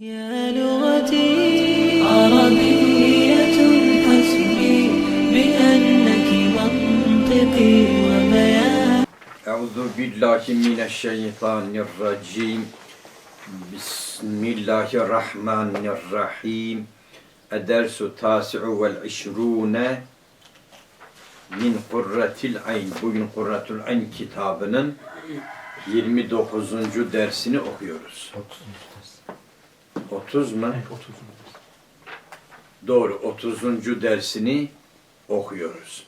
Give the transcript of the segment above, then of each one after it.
يا لغتي عربية حسبي بأنك منطقي وبياني أعوذ بالله من الشيطان الرجيم بسم الله الرحمن الرحيم الدرس التاسع والعشرون min Kurratil Ayn. Bugün Kurratul Ayn kitabının 29. dersini okuyoruz. 30 mu? Doğru. 30. dersini okuyoruz.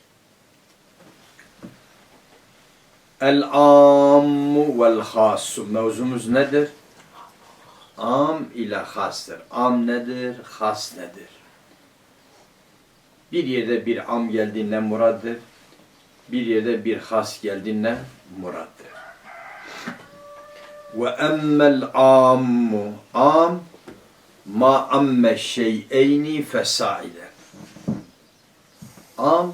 El-ammu vel hasu. Mevzumuz nedir? Am ile hastır. Am nedir? Has nedir? Bir yerde bir am geldiğinde muraddır. Bir yerde bir has geldiğinde muraddır. Ve emmel ammu. Am ma amme şeyeyni fesaile. Am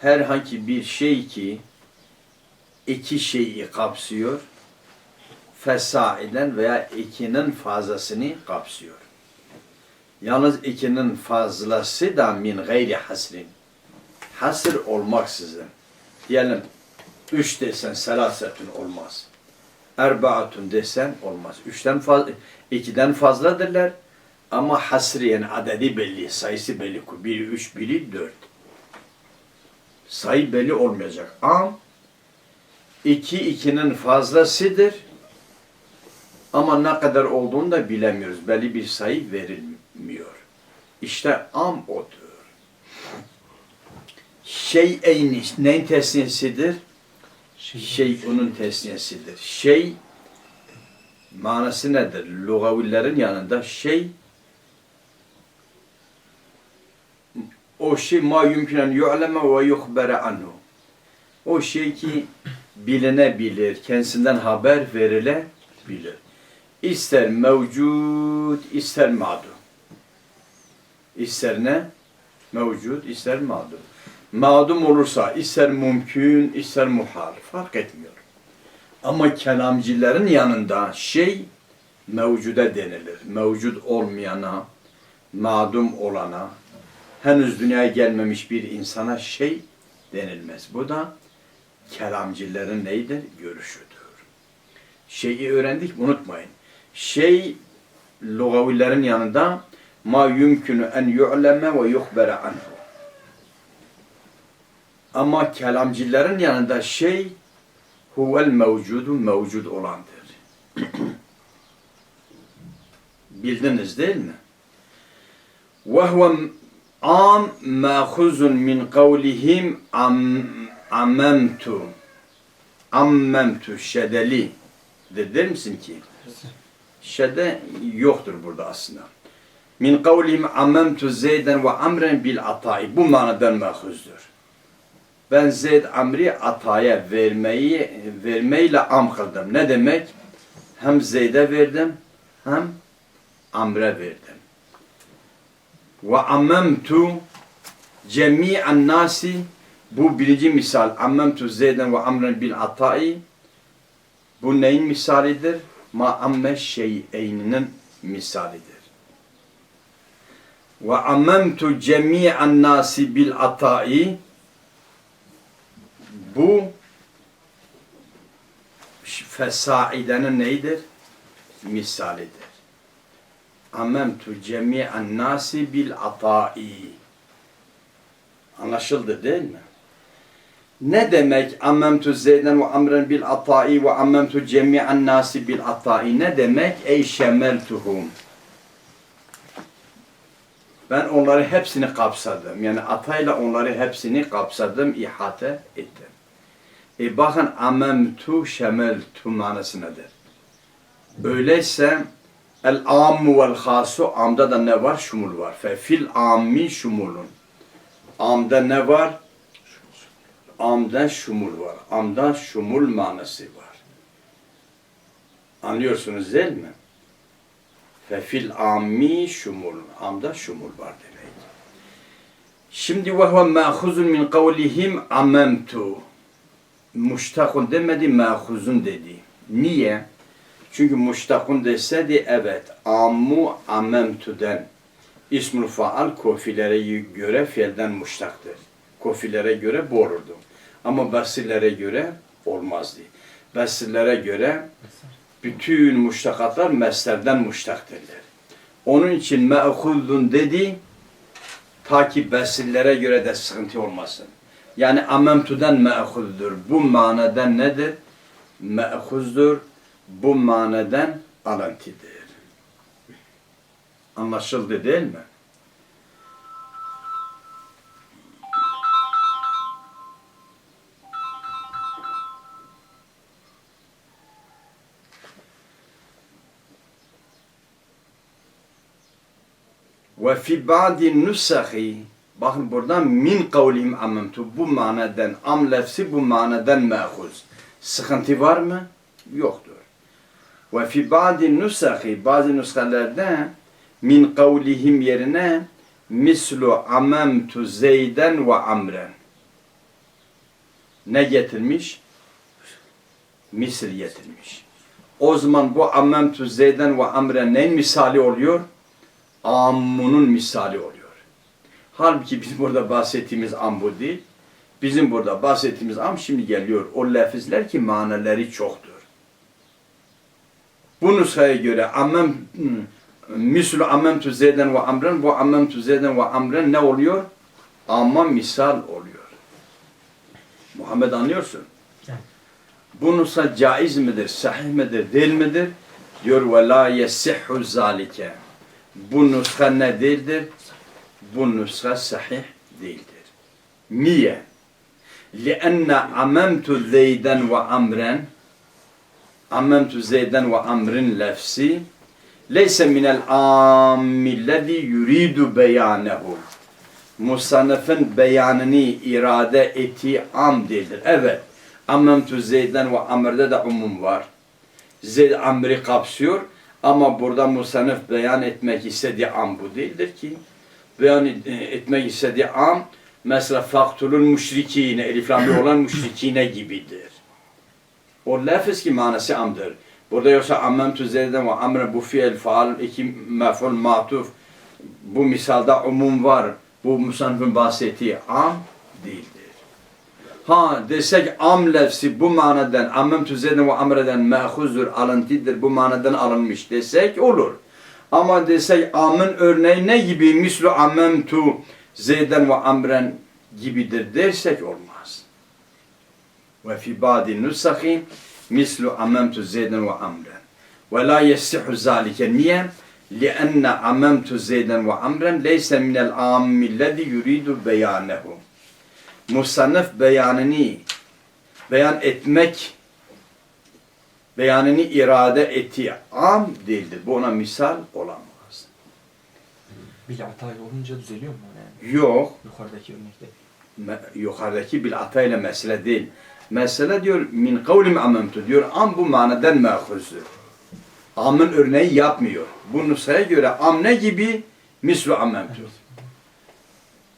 herhangi bir şey ki iki şeyi kapsıyor. Fesailen veya ikinin fazlasını kapsıyor. Yalnız ikinin fazlası da min gayri hasrin. Hasır olmaksızın. Diyelim üç desen selasetün olmaz. Erbaatun desen olmaz. Üçten fazla, ikiden fazladırlar. Ama hasriyen adedi belli, sayısı belli. Biri üç, biri dört. Sayı belli olmayacak. Am iki ikinin fazlasıdır. Ama ne kadar olduğunu da bilemiyoruz. Belli bir sayı verilmiyor. İşte am odur. Şey eyni, neyin tesniyesidir? Şey onun tesniyesidir. Şey manası nedir? Lugavillerin yanında şey o şey ma yumkinen yu'leme ve yuhbere anhu. O şey ki bilinebilir, kendisinden haber verilebilir. İster mevcut, ister madum. İster ne? Mevcut, ister madum. Madum olursa ister mümkün, ister muhal. Fark etmiyor. Ama kelamcilerin yanında şey mevcuda denilir. Mevcut olmayana, madum olana, henüz dünyaya gelmemiş bir insana şey denilmez. Bu da kelamcilerin neydir? Görüşüdür. Şeyi öğrendik unutmayın. Şey lugavillerin yanında ma yumkinu en yu'leme ve yuhbere anhu. Ama kelamcilerin yanında şey huvel mevcudu mevcud olandır. Bildiniz değil mi? Ve huve am ma'khuzun min kavlihim am ammemtu ammemtu şedeli der misin ki? Şede yoktur burada aslında. Min kavlihim ammemtu zeyden ve amren bil atai. Bu manadan mahuzdur. Ben Zeyd Amri ataya vermeyi vermeyle am kıldım. Ne demek? Hem Zeyd'e verdim hem Amr'e verdim. Ve ammemtu cemi'an nasi bu birinci misal. Ammemtu Zeyden ve Amren bil atai. Bu neyin misalidir? Ma amme şeyeyninin misalidir. Ve ammemtu cemi'an nasi bil atai. Bu fesaidenin neydir? Misalidir. Ammemtu cemi'an nasi bil atai. Anlaşıldı değil mi? Ne demek ammemtu zeyden ve amren bil atai ve ammemtu cemi'an nasi bil atai? Ne demek? Ey şemeltuhum. Ben onları hepsini kapsadım. Yani atayla onları hepsini kapsadım, ihate ettim. E bakın ammemtu şemeltu manası nedir? Öyleyse el ammu vel hasu amda da ne var? Şumul var. Fe fil ammi şumulun. Amda ne var? Amda şumul var. Amda şumul manası var. Anlıyorsunuz değil mi? Fe fil ammi şumul. Amda şumul var demek. Şimdi ve huve ma'khuzun min kavlihim amemtu. Muştakun demedi, ma'khuzun dedi. Niye? Çünkü muştakun deseydi evet ammu amemtu'den ismul faal kofilere göre fiilden muştaktır. Kofilere göre bu. Ama basirlere göre olmazdı. Basirlere göre bütün muştakatlar meslerden muştaktırlar. Onun için me'hudun dedi ta ki basirlere göre de sıkıntı olmasın. Yani amemtu'dan me'huddur. Bu manadan nedir? Me'huzdur. Bu manadan alıntıdır. Anlaşıldı değil mi? Ve fi ba'di nusahi bakın buradan min kavlim amemtu bu manadan am lefsi bu manadan me'huz. Sıkıntı var mı? Yoktur. Ve fi ba'di nusahi bazı nuskalerde min kavlihim yerine mislu amemtu zeyden ve amren. Ne getirmiş? Misl getirmiş. O zaman bu amemtu zeyden ve amren neyin misali oluyor? Ammunun misali oluyor. Halbuki bizim burada bahsettiğimiz am bu değil. Bizim burada bahsettiğimiz am şimdi geliyor. O lafızlar ki manaları çoktur. Bu nuskaya göre ammem mislu ammemtu zeyden ve amren bu ammemtu zeyden ve amren ne oluyor? Amma misal oluyor. Muhammed anlıyorsun. Evet. Bu nusa caiz midir, sahih midir, değil midir? Diyor ve la yesihhu zalike. Bu nuska ne değildir? Bu nuska sahih değildir. Niye? لأن عممت زيدا وعمرا عممت زيدا وعمر لفسي ليس من العام الذي يريد بيانه Musannef'in beyanını irade ettiği am değildir. Evet. Ammemtu Zeyd'den ve Amr'de de umum var. Zeyd Amr'i kapsıyor ama burada Musannef beyan etmek istediği am bu değildir ki. Beyan et- etmek istediği am mesela faktulun müşrikine, eliflamlı olan müşrikine gibidir. O lafız ki manası amdır. Burada yoksa ammemtu Zeyd'den ve Amr'e bu fiil, faal, iki mef'ul, matuf bu misalda umum var. Bu musannifin bahsettiği am değildir. Ha desek am lefsi bu manadan ammem tüzeden ve amreden mehuzdur alıntıdır bu manadan alınmış desek olur. Ama desek amın örneği ne gibi mislu ammem tu zeyden ve amren gibidir dersek olmaz. Ve fi ba'di nusahi mislu ammem tu zeyden ve amren. Ve la yesihu zalike niye? لأن عممت زيدا وعمرا ليس من العام الذي يريد بيانه Musannef beyanını beyan etmek beyanını irade ettiği am değildir. Bu ona misal olamaz. Bir hatay olunca düzeliyor mu yani? Yok. Yukarıdaki örnekte. me- yukarıdaki bil atayla mesele değil. Mesele diyor min kavlim amemtu diyor am bu manadan mehuzdur. Amın örneği yapmıyor. Bu nusaya göre am ne gibi? Mislu amemtu.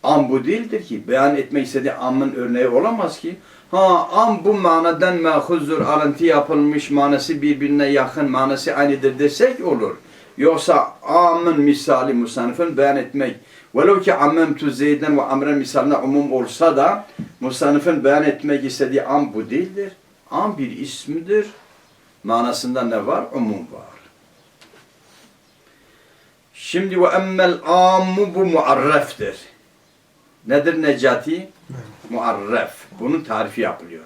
Am bu değildir ki. Beyan etmek istediği amın örneği olamaz ki. Ha am bu manadan mehuzdur. Alıntı yapılmış manası birbirine yakın manası aynıdır desek olur. Yoksa amın misali musannifin beyan etmek Velev ki ammemtu zeyden ve amren misaline umum olsa da musannifin beyan etmek istediği am bu değildir. Am bir ismidir. Manasında ne var? Umum var. Şimdi ve emmel ammu bu muarreftir. Nedir Necati? Muarref. Bunun tarifi yapılıyor.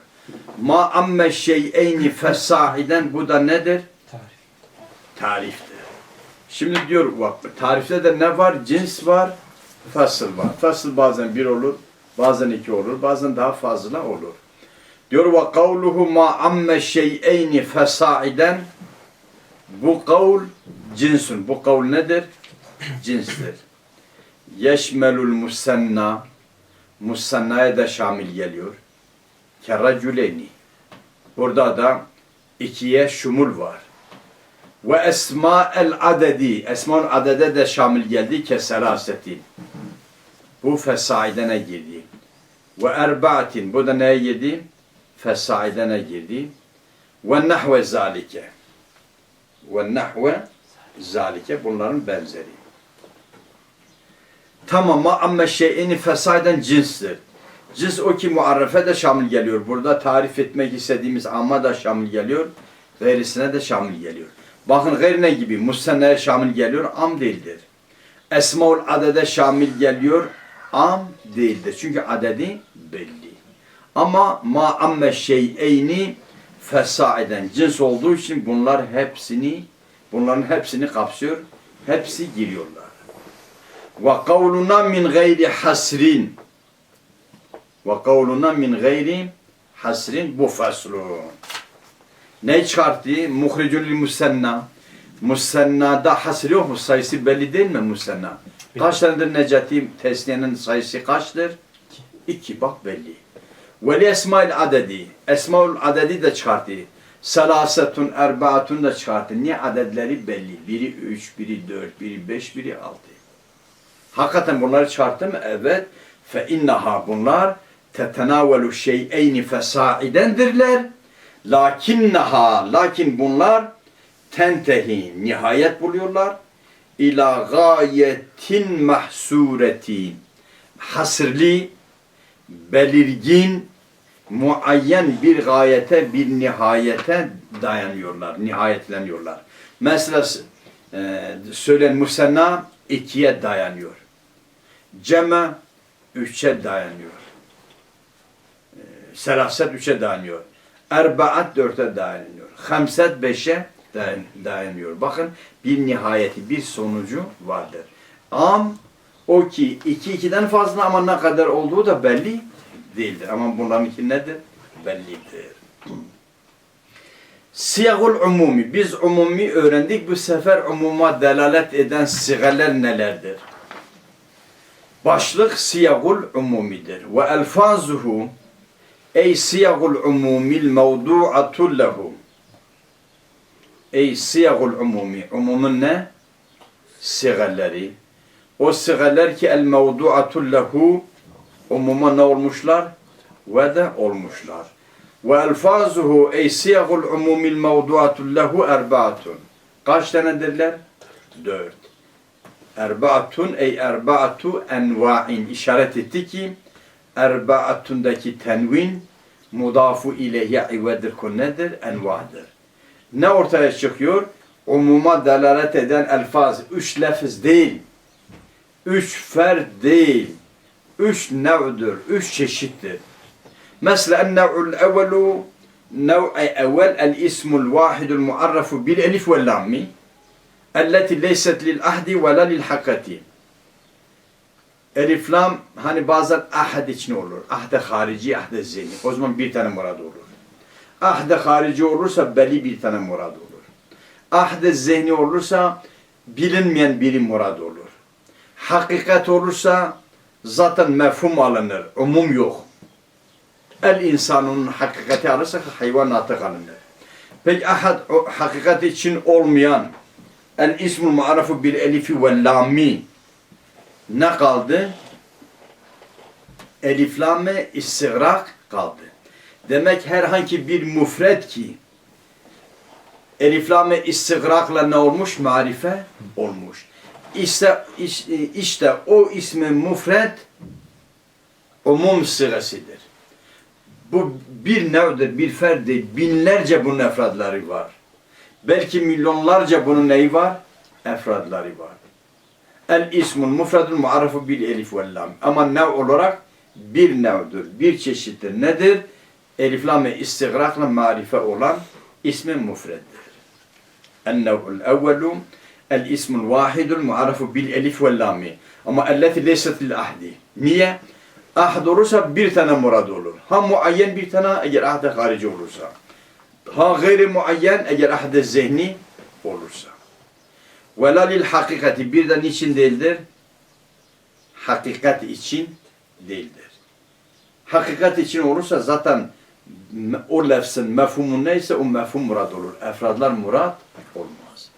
Ma amme şeyeyni fesahiden bu da nedir? Tarih. tariftir. Şimdi diyor tarifte de ne var? Cins var, fasıl var. Fasıl bazen bir olur, bazen iki olur, bazen daha fazla olur. Diyor ve kavluhu ma amme şeyeyni fesaiden bu kavl cinsun. Bu kavl nedir? Cinstir. Yeşmelul musanna musannaya da şamil geliyor. Kerracüleyni. Burada da ikiye şumul var. Ve esma el adedi. Esma adede de şamil geldi ke selasetin. Bu fesaidene girdi. Ve erbaatin. Bu da neye girdi? Fesaidene girdi. Ve nahve zalike. ve nahve zalike bunların benzeri. Tamam ma amme şeyini fesaiden cinstir. Cins o ki muarrefe de şamil geliyor. Burada tarif etmek istediğimiz amma da şamil geliyor. Gayrisine de şamil geliyor. Bakın gayri ne gibi? Musenneye şamil geliyor. Am değildir. Esmaul adede şamil geliyor. Am değildir. Çünkü adedi belli. Ama ma amme şeyeyni fesaiden cins olduğu için bunlar hepsini bunların hepsini kapsıyor. Hepsi giriyorlar. Ve kavluna min gayri hasrin ve kavluna min gayri hasrin bu faslun. Ne çıkarttı? Muhricun lil musenna. Musennada hasr yok mu? Sayısı belli değil mi musenna? Kaç tanedir Necati tesniyenin sayısı kaçtır? İki. Bak belli. Ve li esmail adedi. Esmaul adedi de çıkarttı. Salasetun, erbaatun da çıkarttı. Niye adedleri belli? Biri üç, biri dört, biri beş, biri altı. Hakikaten bunları çıkarttı mı? Evet. Fe innaha bunlar tetenavelu şey'eyni fesaidendirler. Lakinnaha lakin bunlar tentehi nihayet buluyorlar. İla gayetin mahsureti hasırli belirgin muayyen bir gayete bir nihayete dayanıyorlar, nihayetleniyorlar. Mesela e, söylen musenna ikiye dayanıyor. Ceme üçe dayanıyor. E, selaset üçe dayanıyor. Erbaat dörte dayanıyor. Hamset beşe dayan- dayanıyor. Bakın bir nihayeti, bir sonucu vardır. Am o ki iki ikiden fazla ama ne kadar olduğu da belli değildir. Ama bunlarınki nedir? Bellidir. Siyagul umumi. Biz umumi öğrendik. Bu sefer umuma delalet eden sigaller nelerdir? Başlık siyagul umumidir. Ve elfazuhu ey siyagul umumil mevdu'atu lehu. Ey siyagul umumi. Umumun ne? Sigalleri. O sigaller ki el mevdu'atu lehu umuma ne olmuşlar? Ve de olmuşlar. Ve elfazuhu ey siyagul umumil mevdu'atu lehu erbaatun. Kaç tanedirler? Dört. Erbaatun ey erbaatu enva'in. işaret etti ki erbaatundaki tenvin mudafu ileyhe ivedir konu nedir? Enva'dır. Ne ortaya çıkıyor? Umuma delalet eden elfaz. Üç lafız değil. Üç fer değil. Üç nev'dür. Üç çeşittir. Mesela el-nev'ul evvelu nev'i evvel el-ismul vahidul muarrafu bil elif ve lammi ahdi ve la lil hakati. Elif lam hani bazen ahad için olur. Ahde harici, ahde zihni. O zaman bir tane murad olur. Ahde harici olursa belli bir tane murad olur. Ahde zihni olursa bilinmeyen biri murad olur. Hakikat olursa zaten mefhum alınır. Umum yok. El insanın hakikati alırsa hayvanatı alınır. Peki ahad hakikat için olmayan el ismul mu'arafu bil elifi ve lammi ne kaldı? Elif lamme istigrak kaldı. Demek herhangi bir mufred ki elif lamme istigrakla ne olmuş? Marife olmuş. İşte, iş- işte o ismin mufred umum sigasidir. Bu bir nevdir, bir ferdi. Binlerce bunun efradları var. Belki milyonlarca bunun neyi var? Efradları var. El ismun mufradun muarrafu bil elif vel lam. Ama nev olarak bir nevdir, bir çeşittir. Nedir? Elif lam ve istigrakla marife olan ismi mufreddir. El-nev'ul evvelu el ismul vahidul muarrafu bil elif vel lam. Ama elleti leyset lil ahdi. Niye? Ahd olursa bir tane murad olur. Ha muayyen bir tane eğer ahde harici olursa. Ha gayri muayyen eğer ahde zihni olursa. Ve la lil hakikati bir de niçin değildir? Hakikat için değildir. Hakikat için olursa zaten o lafzın mefhumu neyse o mefhum murad olur. Efradlar murad olmaz.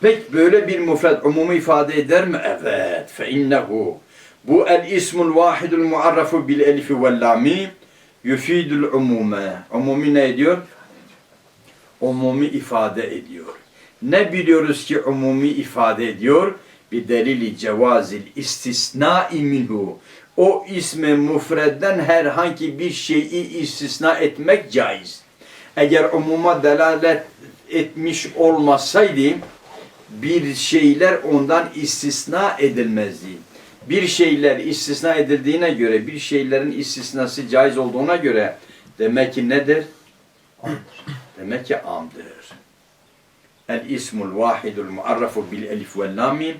Peki böyle bir mufrad umumu ifade eder mi? Evet. Fe innehu bu el ismul vahidul muarrafu bil elifi vel lami yufidul umume. Umumi ne ediyor? Umumi ifade ediyor. Ne biliyoruz ki umumi ifade ediyor? Bir delili cevazil istisnai minhu. O ismi mufredden herhangi bir şeyi istisna etmek caiz. Eğer umuma delalet etmiş olmasaydı bir şeyler ondan istisna edilmezdi. Bir şeyler istisna edildiğine göre, bir şeylerin istisnası caiz olduğuna göre demek ki nedir? Demek ki amdır. El ismul vahidul muarrafu bil elif ve lami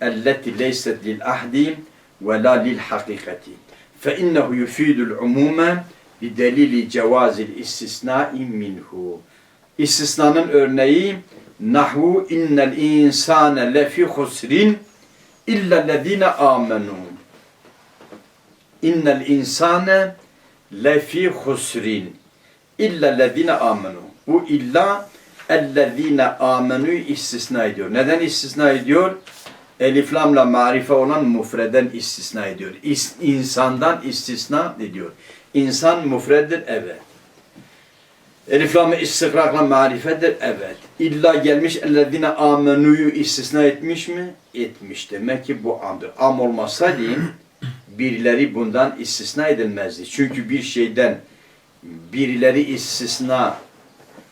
elleti leyset lil ahdi ve la lil hakikati. Fe innehu yufidul umuma bi delili cevazil istisnai minhu. İstisnanın örneği Nahu innel insane lefi husrin illellezine amenu. İnnel insane lefi husrin illellezine amenu. Bu illa ellezine amenu istisna ediyor. Neden istisna ediyor? Elif lamla marife olan mufreden istisna ediyor. İs, insandan istisna ediyor. İnsan mufreddir evet. Elif lam istikrakla marifedir evet. İlla gelmiş ellezine amenuyu istisna etmiş mi? Etmiş. Demek ki bu amdır. Am olmasaydı birileri bundan istisna edilmezdi. Çünkü bir şeyden birileri istisna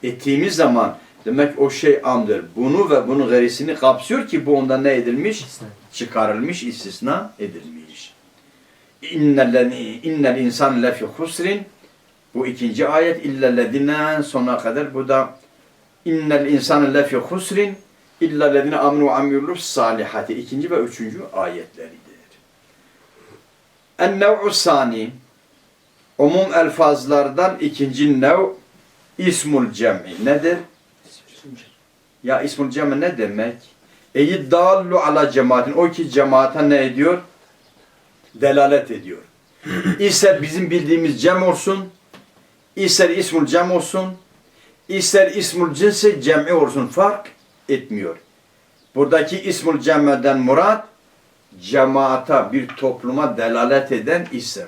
ettiğimiz zaman demek o şey amdır. Bunu ve bunun gerisini kapsıyor ki bu ondan ne edilmiş? Çıkarılmış, istisna edilmiş. İnnel, insan lefi husrin bu ikinci ayet illellezine sonuna kadar bu da innel insane lefi husrin illellezine amenu ve amilus salihati ikinci ve üçüncü ayetleridir. En-nev'u sani umum elfazlardan ikinci nev ismul cem'i nedir? Ya ismul cem'i ne demek? Eyi dallu ala cemaatin. O ki cemaata ne ediyor? Delalet ediyor. İster bizim bildiğimiz cem olsun, ister ismul cem olsun, ister ismul cinsi cem'i olsun fark etmiyor. Buradaki ismul cem'den murat cemaata bir topluma delalet eden isim.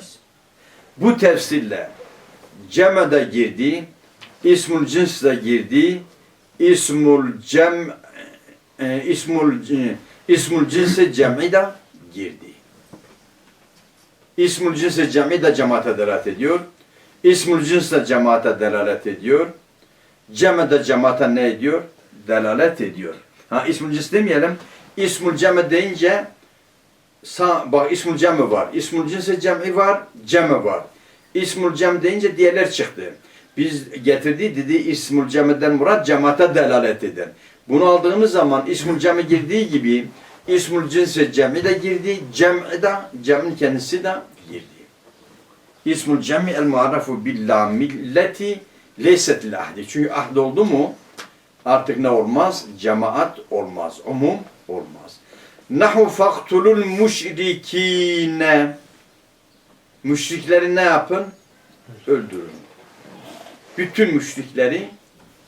Bu tefsirle cem'e de girdi, ismul cins de girdi, ismul cem e, ismul e, ismul cem'i de girdi. İsmul cinsi cem'i de cemaate delalet ediyor. İsmul cins de cemaate delalet ediyor. Cem'e de cemaate ne ediyor? Delalet ediyor. Ha ismul cins demeyelim. İsmul cem'e deyince Sa bak ismul cem'i var. İsmul cinsi cem'i var, cem'i var. İsmul cem deyince diğerler çıktı. Biz getirdiği dedi ismul cem'den murat cemaate delalet eden. Bunu aldığımız zaman ismul cem'i girdiği gibi ismul cinsi cem'i de girdi, cem'i de cem'in kendisi de girdi. İsmul cem'i el muarrafu billah milleti leyset lil ahdi. Çünkü ahd oldu mu artık ne olmaz? Cemaat olmaz. Umum olmaz. Nahu faktulul müşrikine. Müşrikleri ne yapın? Öldürün. Bütün müşrikleri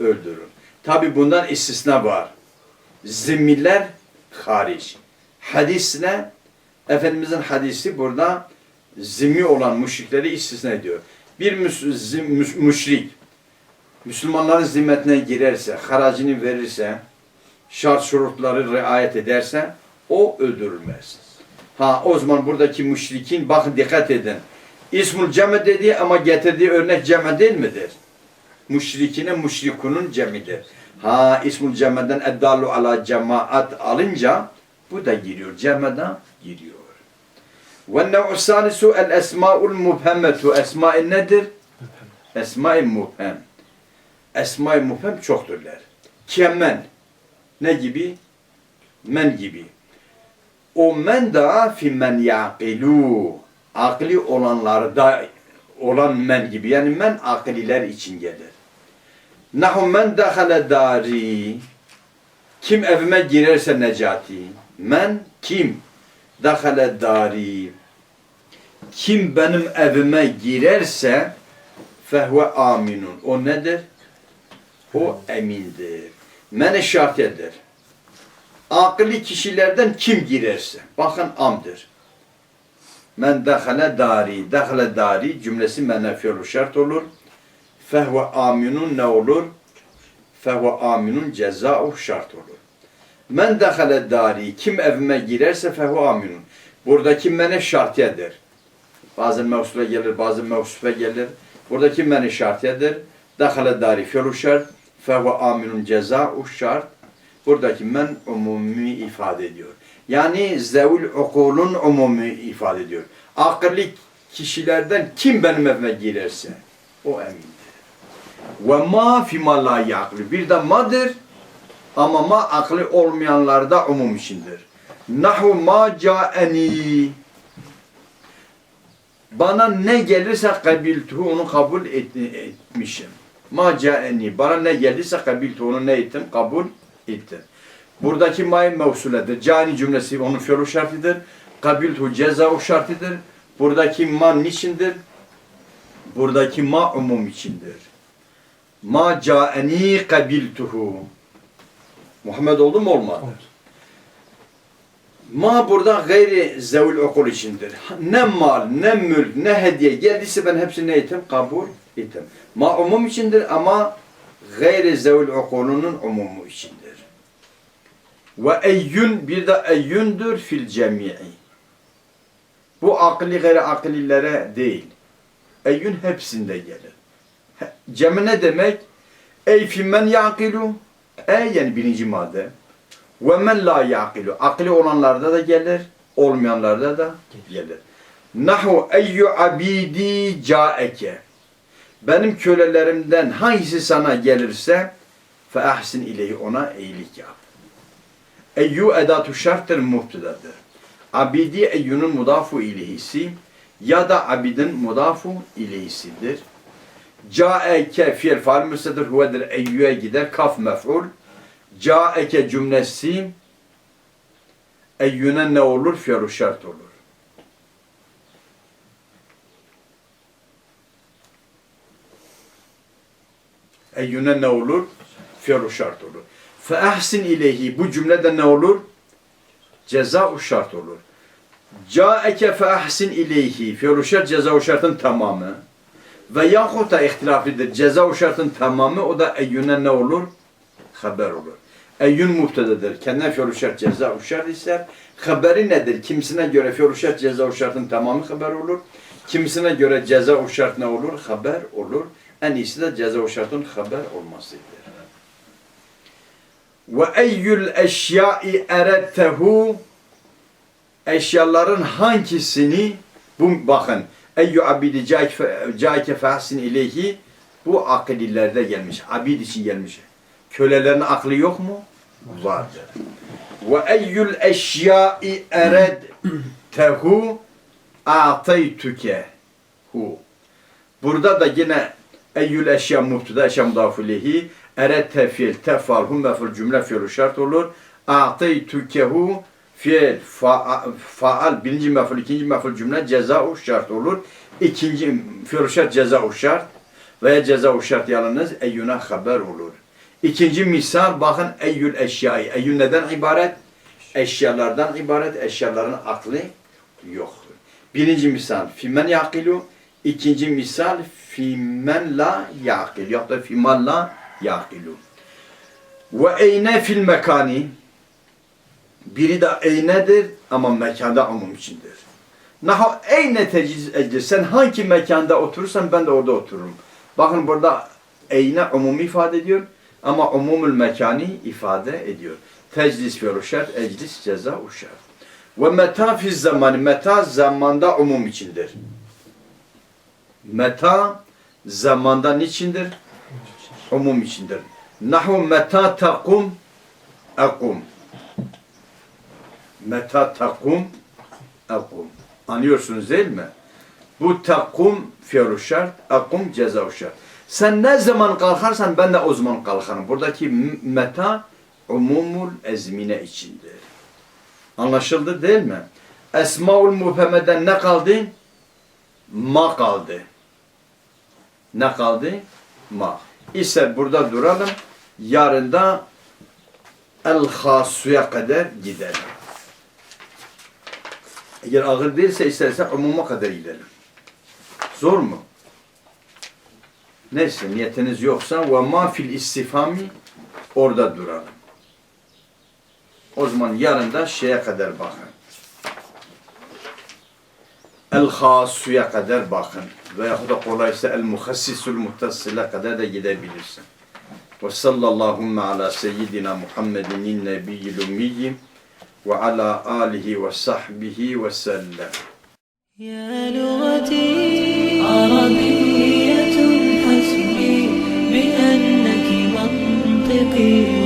öldürün. Tabi bundan istisna var. Zimmiler hariç. Hadis ne? Efendimizin hadisi burada zimmi olan müşrikleri istisna ediyor. Bir müs- müşrik Müslümanların zimmetine girerse, haracını verirse, şart şurutları riayet ederse o öldürülmez. Ha o zaman buradaki müşrikin bakın dikkat edin. İsmul ceme dedi ama getirdiği örnek ceme değil midir? Müşrikine müşrikunun cemidir. Ha ismul cemeden eddallu ala cemaat alınca bu da giriyor. Cemeden giriyor. Ve nev'u salisu el esma'ul mubhemetu. Esma' nedir? Esma-i mubhem. Esma-i mubhem çokturlar. Kemen. Ne gibi? Men gibi. O men da fi men yaqilu. Akli olanlarda olan men gibi. Yani men akliler için gelir. Nahu men dehale dari. Kim evime girerse necati. Men kim? Dehale dari. Kim benim evime girerse fehve aminun. O nedir? O emindir. Men şartiyedir. Akıllı kişilerden kim girerse. Bakın amdır. Men dehale dari. Dehale dari cümlesi menefiyolu şart olur. Fehve aminun ne olur? fehuve aminun ceza'u şart olur. Men dehale dari kim evime girerse fehu aminun. Buradaki mene şartiyedir. Bazen mevsule gelir, bazen mevsufe gelir. Buradaki mene şartiyedir. Dehale dari fi'lu şart fehu aminun ceza'u şart. Buradaki men umumi ifade ediyor. Yani zevul ukulun umumi ifade ediyor. Akıllı kişilerden kim benim evime girerse o emindir. Ve ma fima la. Bir de madır ama ma aklı olmayanlarda umum içindir. Nahu ma caeni. Bana ne gelirse kabiltuhu onu kabul et- etmişim. Ma caeni. Bana ne gelirse kabiltuhu onu ne ettim? Kabul ettim. Buradaki may mevsuledir. Cani cümlesi onun fi'lu şartıdır. Kabiltuhu ceza şartıdır. Buradaki ma niçindir? Buradaki ma umum içindir. Ma caeni kabiltuhu. Muhammed oldu mu olmadı? Oldu. Ma burada gayri zevül okul içindir. Ne mal, ne mülk, ne hediye geldiyse ben hepsini ne ettim? Kabul ettim. Ma umum içindir ama gayri zevül okulunun umumu içindir. Ve eyyün bir de eyyündür fil cemii. Bu akli gayri aklilere değil. Eyyün hepsinde gelir. Cemi ne demek? Ey fimmen yakilu. Ey yani birinci madde. Ve men la yakilu. Akli olanlarda da gelir, olmayanlarda da gelir. Nahu eyyü abidi caeke. Benim kölelerimden hangisi sana gelirse fe ahsin ileyhi ona iyilik yap. Eyyü edatu şarttır muhtedadır. Abidi eyyünün mudafu ileyhisi ya da abidin mudafu ileyhisidir. Caeke fiil faal müstedir huvedir eyyüye gider kaf mef'ul. Caeke cümlesi eyyüne ne olur? Fi'lu şart olur. Eyyüne ne olur? Fi'lu şart olur. Fe ahsin ileyhi bu cümlede ne olur? Ceza şart olur. Caeke fe ahsin ileyhi fi'lu şart ceza şartın tamamı. Ve yahut da ihtilaflidir. Ceza şartın tamamı o da eyyüne ne olur? Haber olur. Eyyün muhtededir. Kendine fi'lu şart ceza şart ise haberi nedir? Kimisine göre fi'lu şart ceza şartın tamamı haber olur. Kimisine göre ceza şart ne olur? Haber olur. En iyisi de ceza şartın haber olmasıdır. Ve eyyül eşyai erettehu eşyaların hangisini bu bakın eyyü abidi caike fahsin ileyhi bu akidillerde gelmiş. Abid için gelmiş. Kölelerin aklı yok mu? Vardır. Ve eyyül eşyai eredtehu a'taytuke hu. Burada da yine eyyül eşya muhtuda eşya mudafilehi eret tefil tefal hum meful cümle fiil şart olur. A'taytukehu fiil fa, faal birinci meful ikinci meful cümle ceza şart olur. İkinci fiil şart ceza şart veya ceza şart yalnız eyyüne haber olur. İkinci misal bakın eyyül eşyayı. Eyyül neden ibaret? Eşyalardan ibaret. Eşyaların aklı yok. Birinci misal fimen yakilu. İkinci misal fimen la yakil. Ya da fiman la yakilu. Ve eyne fil mekani. Biri de eynedir ama mekanda umum içindir. Nahu eyne teciz ecdir. Sen hangi mekanda oturursan ben de orada otururum. Bakın burada eyne umumi ifade ediyor ama umumul mekani ifade ediyor. Teclis fi'lu şart, eclis ceza şart. Ve meta fiz zamanı, meta zamanda umum içindir. Meta zamanda niçindir? Umum içindir. Nahu meta takum akum. Meta takum akum. Anlıyorsunuz değil mi? Bu takum fi'lu şart, akum ceza şart. Sen ne zaman kalkarsan ben de o zaman kalkarım. Buradaki meta umumul ezmine içindir. Anlaşıldı değil mi? Esmaul mubhemeden ne kaldı? Ma kaldı. Ne kaldı? Ma. İse burada duralım. Yarın da el hasuya kadar gidelim. Eğer ağır değilse istersen umuma kadar gidelim. Zor mu? Neyse niyetiniz yoksa ve ma fil istifami Orada duralım. O zaman yarın da şeye kadar bakın. El Hasu'ya kadar bakın. Veyahut da kolaysa El Muhassisul Muttassil'e kadar da gidebilirsin. Ve sallallahu ala seyyidina Muhammedin nebiyyil وعلى آله وصحبه وسلم. يا لغتي عربية حسبي بأنك منطقي.